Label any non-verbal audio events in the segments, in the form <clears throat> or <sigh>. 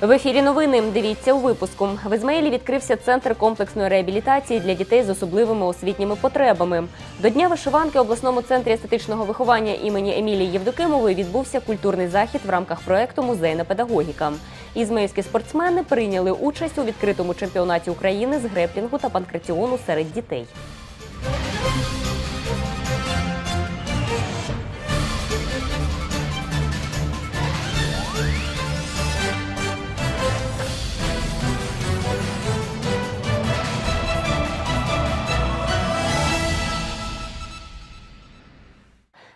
В ефірі новини дивіться у випуску. В Ізмаїлі відкрився центр комплексної реабілітації для дітей з особливими освітніми потребами. До Дня вишиванки обласному центрі естетичного виховання імені Емілії Євдокимової відбувся культурний захід в рамках проекту Музейна педагогіка. Ізмаїльські спортсмени прийняли участь у відкритому чемпіонаті України з греплінгу та панкратіону серед дітей.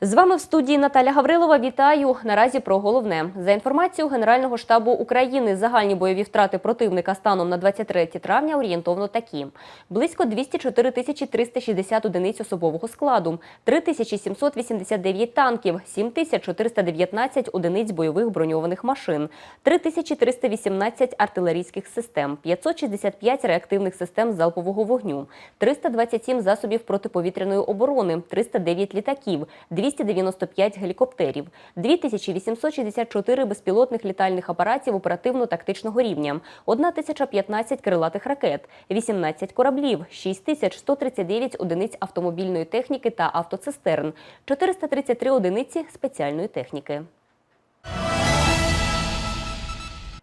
З вами в студії Наталя Гаврилова. Вітаю. Наразі про головне. За інформацією Генерального штабу України, загальні бойові втрати противника станом на 23 травня орієнтовно такі: близько 204 тисячі 360 одиниць особового складу, 3789 танків, 7419 одиниць бойових броньованих машин, 3318 артилерійських систем, 565 реактивних систем залпового вогню, 327 засобів протиповітряної оборони, 309 літаків, 295 гелікоптерів, 2864 безпілотних літальних апаратів оперативно-тактичного рівня, 1015 крилатих ракет, 18 кораблів, 6139 одиниць автомобільної техніки та автоцистерн, 433 одиниці спеціальної техніки.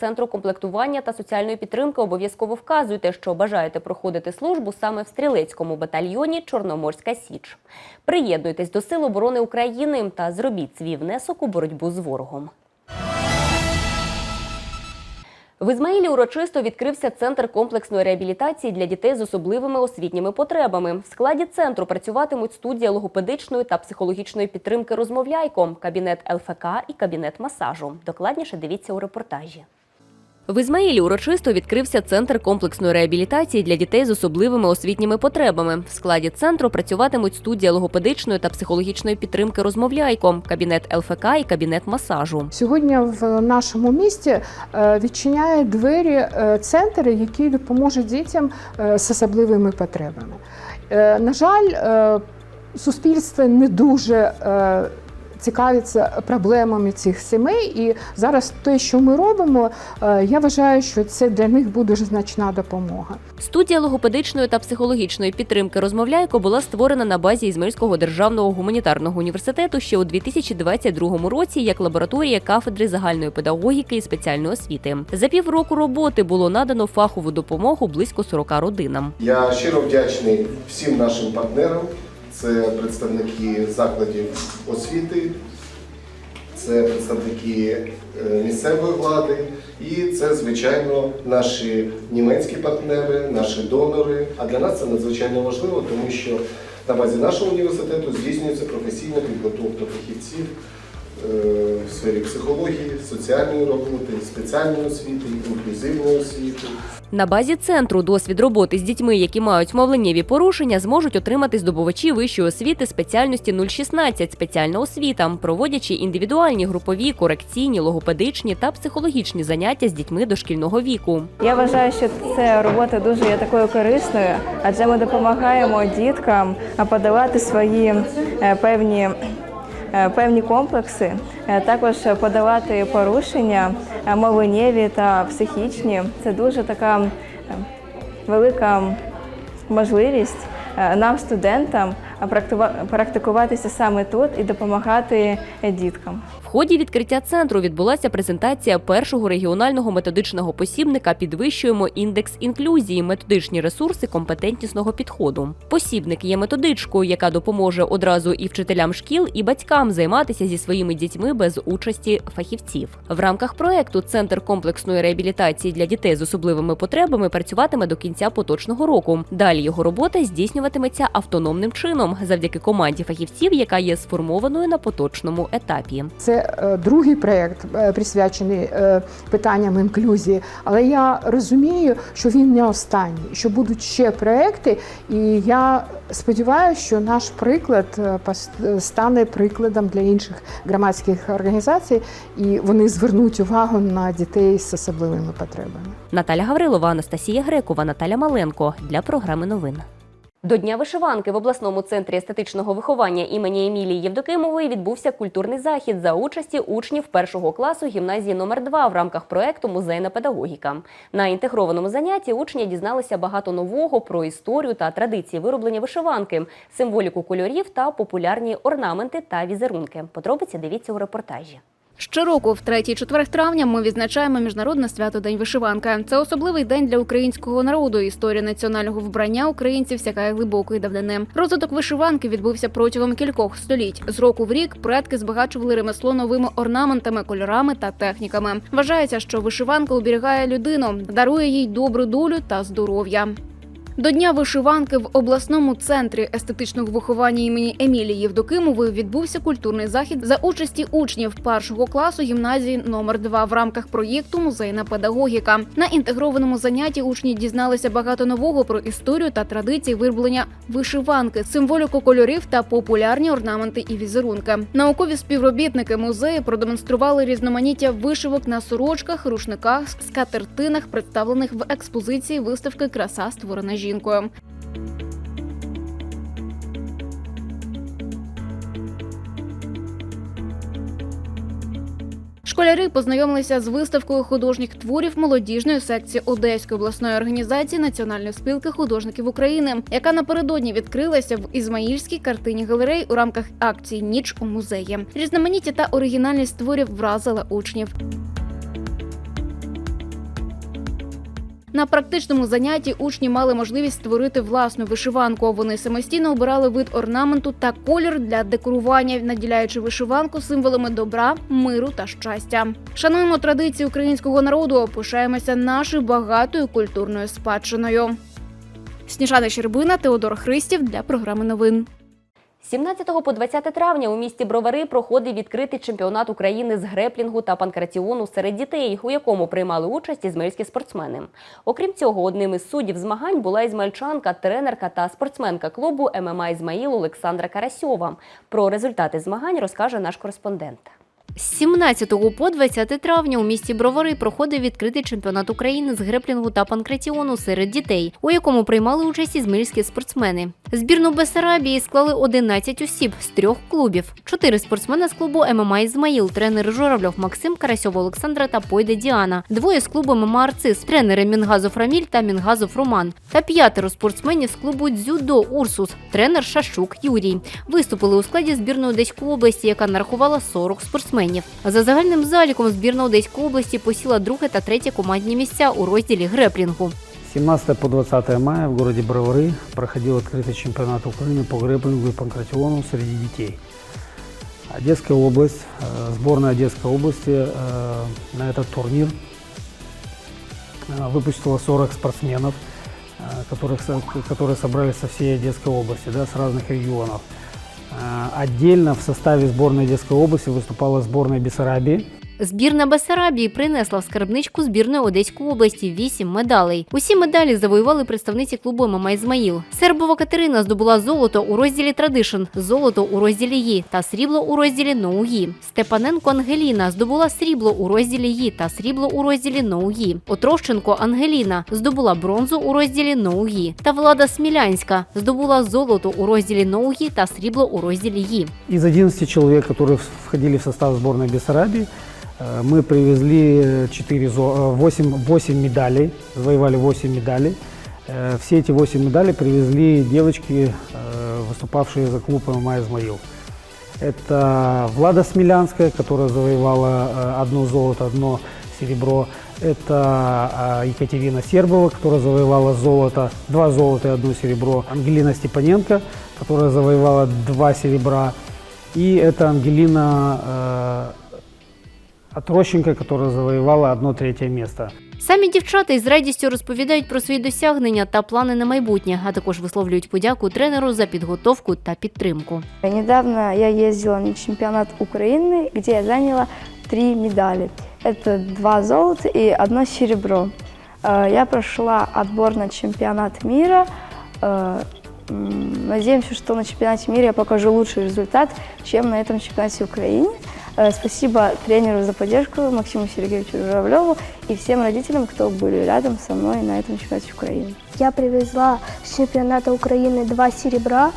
центру комплектування та соціальної підтримки обов'язково вказуйте, що бажаєте проходити службу саме в стрілецькому батальйоні Чорноморська Січ. Приєднуйтесь до Сил оборони України та зробіть свій внесок у боротьбу з ворогом. В Ізмаїлі урочисто відкрився центр комплексної реабілітації для дітей з особливими освітніми потребами. В складі центру працюватимуть студія логопедичної та психологічної підтримки розмовляйко, кабінет ЛФК і кабінет масажу. Докладніше дивіться у репортажі. В Ізмаїлі урочисто відкрився центр комплексної реабілітації для дітей з особливими освітніми потребами. В складі центру працюватимуть студія логопедичної та психологічної підтримки розмовляйко, кабінет ЛФК і кабінет масажу. Сьогодні в нашому місті е, відчиняє двері е, центр, який допоможе дітям е, з особливими потребами. На жаль, суспільство не дуже цікавиться проблемами цих сімей, і зараз те, що ми робимо, е, я вважаю, що це для них буде значна допомога. Студія логопедичної та психологічної підтримки розмовляйко була створена на базі Ізмаїльського державного гуманітарного університету ще у 2022 році як лабораторія кафедри загальної педагогіки і спеціальної освіти. За півроку роботи було надано фахову допомогу близько 40 родинам. Я щиро вдячний всім нашим партнерам. Це представники закладів освіти, це представники е, місцевої влади і це, звичайно, наші німецькі партнери, наші донори. А для нас це надзвичайно важливо, тому що на базі нашого університету здійснюється професійна підготовка фахівців в сфері психології, соціальної роботи, спеціальної освіти, інклюзивної освіти. На базі центру досвід роботи з дітьми, які мають мовленнєві порушення, зможуть отримати здобувачі вищої освіти спеціальності 016 спеціальна освіта, проводячи індивідуальні групові, корекційні, логопедичні та психологічні заняття з дітьми дошкільного віку. Я вважаю, що ця робота дуже є такою корисною, адже ми допомагаємо діткам подолати свої е, певні. Е, Певні комплекси, е, також подавати порушення мовленєві та психічні. Це дуже така е, велика можливість е, нам, студентам, практикуватися саме тут і допомагати діткам. В ході відкриття центру відбулася презентація першого регіонального методичного посібника Підвищуємо індекс інклюзії, методичні ресурси компетентнісного підходу. Посібник є методичкою, яка допоможе одразу і вчителям шкіл, і батькам займатися зі своїми дітьми без участі фахівців. В рамках проекту Центр комплексної реабілітації для дітей з особливими потребами працюватиме до кінця поточного року. Далі його робота здійснюватиметься автономним чином. Педагогікам завдяки команді фахівців, яка є сформованою на поточному етапі. Це е, другий проєкт, е, присвячений е, питанням інклюзії, але я розумію, що він не останній, що будуть ще проекти, і я сподіваюся, що наш приклад стане прикладом для інших громадських організацій, і вони звернуть увагу на дітей з особливими потребами. Наталя Гаврилова, Анастасія Грекова, Наталя Маленко для програми новин. До Дня вишиванки в обласному центрі естетичного виховання імені Емілії Євдокимової відбувся культурний захід за участі учнів першого класу гімназії номер 2 в рамках проекту Музейна педагогіка. На інтегрованому занятті учні дізналися багато нового про історію та традиції вироблення вишиванки, символіку кольорів та популярні орнаменти та візерунки. Подробиці дивіться у репортажі. Щороку, в 3-4 травня, ми відзначаємо міжнародне свято День вишиванка. Це особливий день для українського народу. Історія національного вбрання українців сягає глибокої давнини. Розвиток вишиванки відбувся протягом кількох століть. З року в рік предки збагачували ремесло новими орнаментами, кольорами та техніками. Вважається, що вишиванка оберігає людину, дарує їй добру долю та здоров'я. До Дня вишиванки в обласному центрі естетичного виховання імені Емілії Євдокимової відбувся культурний захід за участі учнів першого класу гімназії номер 2 в рамках проєкту Музейна педагогіка. На інтегрованому занятті учні дізналися багато нового про історію та традиції вироблення вишиванки, символіку кольорів та популярні орнаменти і візерунки. Наукові співробітники музею продемонстрували різноманіття вишивок на сорочках, рушниках, скатертинах, представлених в експозиції виставки Краса створена жінкою. Школяри познайомилися з виставкою художніх творів молодіжної секції Одеської обласної організації Національної спілки художників України, яка напередодні відкрилася в Ізмаїльській картині галереї у рамках акції Ніч у музеї. Різноманіття та оригінальність творів вразила учнів. На практичному занятті учні мали можливість створити власну вишиванку. Вони самостійно обирали вид орнаменту та колір для декорування, наділяючи вишиванку символами добра, миру та щастя. Шануємо традиції українського народу, пишаємося нашою багатою культурною спадщиною. Сніжана Щербина, Теодор Христів для програми новин. З 17 по 20 травня у місті Бровари проходить відкритий чемпіонат України з греплінгу та панкратіону серед дітей, у якому приймали участь ізмельські спортсмени. Окрім цього, одним із суддів змагань була ізмальчанка, тренерка та спортсменка клубу ММА Ізмаїл Олександра Карасьова. Про результати змагань розкаже наш кореспондент. З 17 по 20 травня у місті Бровари проходив відкритий чемпіонат України з греплінгу та панкратіону серед дітей, у якому приймали участь ізмаїльські спортсмени. Збірну Бесарабії склали 11 осіб з трьох клубів. Чотири спортсмени з клубу ММА Ізмаїл, тренер Журавльов Максим Карасьов Олександра та Пойде Діана. Двоє з клубу ММА Арцис, тренери Мінгазов Раміль та Мінгазов Роман. Та п'ятеро спортсменів з клубу Дзюдо Урсус, тренер Шашук Юрій. Виступили у складі збірної Одеської області, яка нарахувала 40 спортсменів За загальним заліком збірна Одеської області посіла друге та третє командні місця у розділі греплінгу. С 17 по 20 мая в городе Бровары проходил открытый чемпионат Украины по грэпплингу и панкратиону среди детей. Одесская область, э, сборная Одесской области э, на этот турнир э, выпустила 40 спортсменов, э, которых, со- которые собрались со всей Одесской области, да, с разных регионов. Отдельно в составе сборной детской области выступала сборная Бессарабии, Збірна Бесарабії принесла в скарбничку збірної Одеської області вісім медалей. Усі медалі завоювали представниці клубу ММА Ізмаїл. Сербова Катерина здобула золото у розділі Традишн, золото у розділі Ї та срібло у розділі Ноугі. Степаненко Ангеліна здобула срібло у розділі Ї та срібло у розділі Ноугі. Отрощенко Ангеліна здобула бронзу у розділі Ноугі. Та Влада Смілянська здобула золото у розділі Ноугі та срібло у розділі Ї. Из 11 человек, которые входили в состав сборной Бессарабии, э, мы привезли 4, 8, 8 медалей, завоевали 8 медалей. Э, Все эти 8 медалей привезли девочки, э, выступавшие за клуб ММА «Измаил». Это Влада Смелянская, которая завоевала э, одно золото, одно серебро. Это э, Екатерина Сербова, которая завоевала золото, два золота и одно серебро. Ангелина Степаненко, которая завоевала два серебра. И это Ангелина э, Отрощенко, которая завоевала одно третье место. Самі дівчата із радістю розповідають про свої досягнення та плани на майбутнє, а також висловлюють подяку тренеру за підготовку та підтримку. Недавно я ездила на чемпионат Украины, где я заняла три медали. Это два золота и одно серебро. Э, Я прошла отбор на чемпионат мира. Э, м, Надеемся, что на чемпионате мира я покажу лучший результат, чем на этом чемпионате Украины. Э, Спасибо тренеру за поддержку, Максиму Сергеевичу Журавлеву и всем родителям, кто были рядом со мной на этом чемпионате Украины. Я привезла с чемпионата Украины два серебра.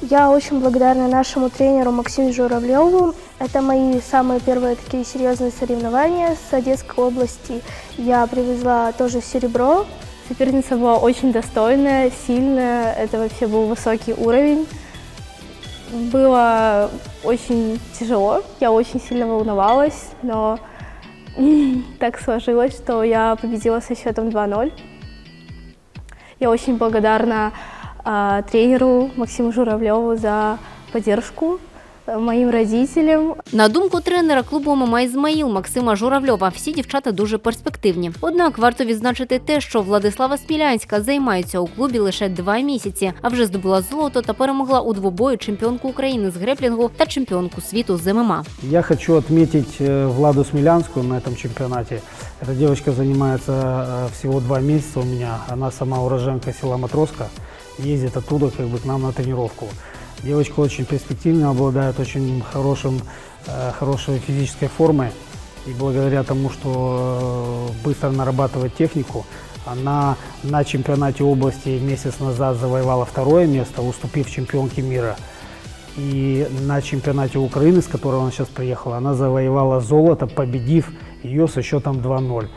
Я очень благодарна нашему тренеру Максиму Журавлеву. Это мои самые первые такие серьезные соревнования с Одесской области. Я привезла тоже серебро. Соперница была очень достойная, сильная. Это вообще был высокий уровень. Было очень тяжело, я очень сильно волновалась, но <laughs> так сложилось, что я победила со счетом 2-0. Я очень благодарна э, тренеру Максиму Журавлеву за поддержку, э, моим родителям, На думку тренера клубу ММА Ізмаїл Максима Журавльова, всі дівчата дуже перспективні. Однак варто відзначити те, що Владислава Смілянська займається у клубі лише два місяці, а вже здобула золото та перемогла у двобої чемпіонку України з греплінгу та чемпіонку світу з ММА. Я хочу отметить э, Владу Смелянскую на этом чемпионате. Эта девочка занимается э, всего два месяца у меня. Она сама уроженка села Матроска, ездит оттуда как бы к нам на тренировку. Девочка очень перспективная, обладает очень хорошим, э, хорошей физической формой. И благодаря тому, что э, быстро нарабатывает технику, она на чемпионате области месяц назад завоевала второе место, уступив чемпионке мира. И на чемпионате Украины, с которого она сейчас приехала, она завоевала золото, победив ее со счетом 2-0.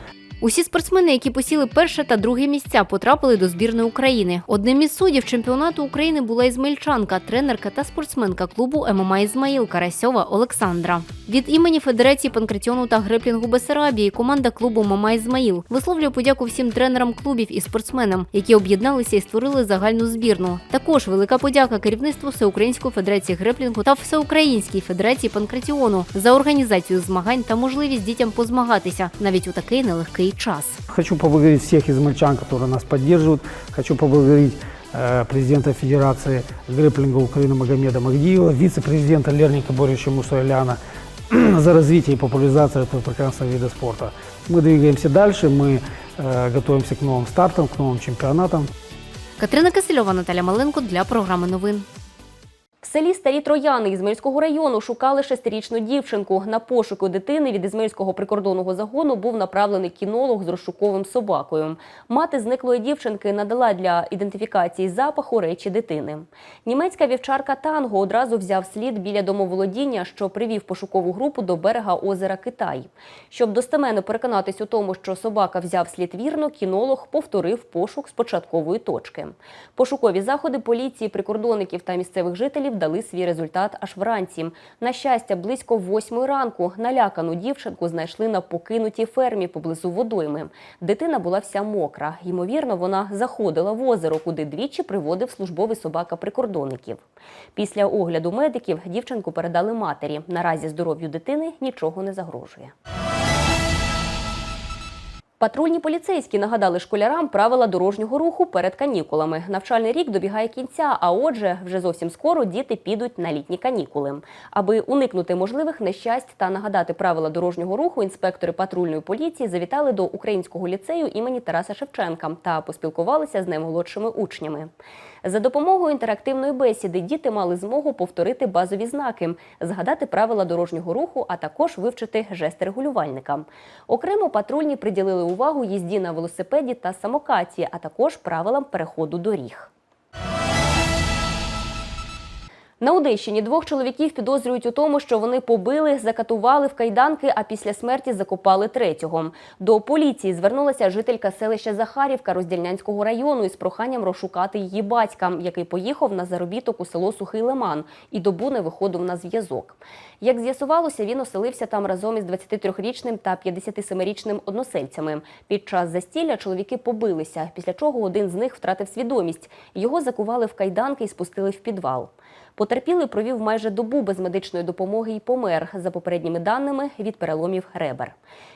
Усі спортсмени, які посіли перше та друге місця, потрапили до збірної України. Одним із суддів чемпіонату України була ізмельчанка, тренерка та спортсменка клубу ММА Ізмаїл Карасьова Олександра. Від імені Федерації панкратіону та греплінгу Бесарабії команда клубу ММА Ізмаїл висловлює подяку всім тренерам клубів і спортсменам, які об'єдналися і створили загальну збірну. Також велика подяка керівництву Всеукраїнської федерації греплінгу та Всеукраїнській федерації панкратіону за організацію змагань та можливість дітям позмагатися навіть у такий нелегкий час. Хочу поблагодарить всех измельчан, которые нас поддерживают. Хочу поблагодарить э, президента Федерации грэпплинга Украины Магомеда Магдиева, вице-президента Лерника Борисовича Мусаляна за <clears throat> развитие и популяризацию этого прекрасного вида спорта. Мы двигаемся дальше, мы э, готовимся к новым стартам, к новым чемпионатам. Катерина Кисельова, Наталя Маленко для програми новин. В селі Старі Трояни Ізмаїльського району шукали шестирічну дівчинку. На пошуку дитини від Ізмаїльського прикордонного загону був направлений кінолог з розшуковим собакою. Мати зниклої дівчинки надала для ідентифікації запаху речі дитини. Німецька вівчарка Танго одразу взяв слід біля домоволодіння, що привів пошукову групу до берега озера Китай. Щоб достеменно переконатись у тому, що собака взяв слід вірно, кінолог повторив пошук з початкової точки. Пошукові заходи поліції, прикордонників та місцевих жителів дали свій результат аж вранці. На щастя, близько восьмої ранку налякану дівчинку знайшли на покинутій фермі поблизу водойми. Дитина була вся мокра. Ймовірно, вона заходила в озеро, куди двічі приводив службовий собака прикордонників. Після огляду медиків дівчинку передали матері. Наразі здоров'ю дитини нічого не загрожує. Патрульні поліцейські нагадали школярам правила дорожнього руху перед канікулами. Навчальний рік добігає кінця, а отже, вже зовсім скоро діти підуть на літні канікули. Аби уникнути можливих нещасть та нагадати правила дорожнього руху, інспектори патрульної поліції завітали до українського ліцею імені Тараса Шевченка та поспілкувалися з наймолодшими учнями. За допомогою інтерактивної бесіди діти мали змогу повторити базові знаки, згадати правила дорожнього руху, а також вивчити жести регулювальника. Окремо патрульні приділили увагу їзді на велосипеді та самокаті, а також правилам переходу доріг. На Одещині двох чоловіків підозрюють у тому, що вони побили, закатували в кайданки, а після смерті закопали третього. До поліції звернулася жителька селища Захарівка Роздільнянського району із проханням розшукати її батька, який поїхав на заробіток у село Сухий Лиман і добу не виходив на зв'язок. Як з'ясувалося, він оселився там разом із 23-річним та 57-річним односельцями. Під час застілля чоловіки побилися, після чого один з них втратив свідомість. Його закували в кайданки і спустили в підвал. Потерпілий провів майже добу без медичної допомоги і помер, за попередніми даними, від переломів ребер.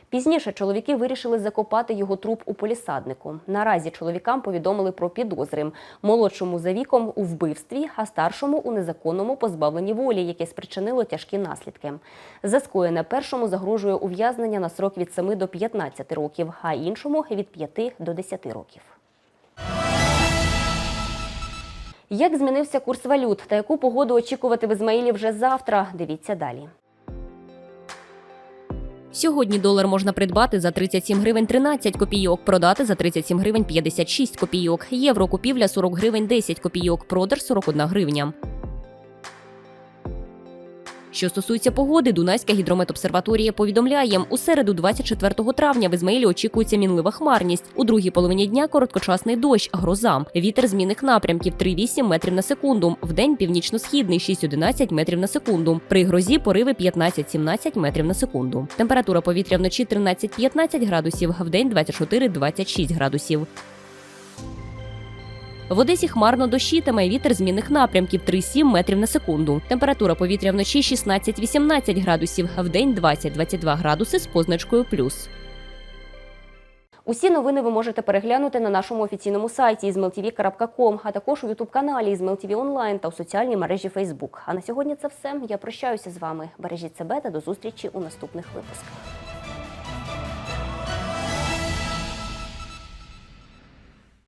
Пізніше чоловіки вирішили закопати його труп у полісаднику. Наразі чоловікам повідомили про підозри молодшому за віком у вбивстві, а старшому у незаконному позбавленні волі, яке спричинило тяжкі наслідки. За скоєне першому загрожує ув'язнення на срок від 7 до 15 років, а іншому від 5 до 10 років. Як змінився курс валют та яку погоду очікувати в Ізмаїлі вже завтра? Дивіться далі. Сьогодні долар можна придбати за 37 гривень 13 копійок, продати за 37 гривень 56 копійок. Євро купівля 40 гривень 10 копійок, продаж 41 гривня. Що стосується погоди, Дунайська гідрометобсерваторія повідомляє, у середу, 24 травня, в Ізмаїлі очікується мінлива хмарність. У другій половині дня короткочасний дощ, гроза. Вітер змінних напрямків 3,8 метрів на секунду. Вдень північно-східний 6,11 метрів на секунду. При грозі пориви 15-17 метрів на секунду. Температура повітря вночі 13-15 градусів, вдень 24-26 градусів. В Одесі хмарно дощитиме, вітер змінних напрямків 3,7 метрів на секунду. Температура повітря вночі 16-18 градусів, а вдень 20-22 градуси з позначкою плюс. Усі новини ви можете переглянути на нашому офіційному сайті izmailtv.com, а також у ютуб-каналі IzmailTV Онлайн та у соціальній мережі Facebook. А на сьогодні це все. Я прощаюся з вами. Бережіть себе та до зустрічі у наступних випусках.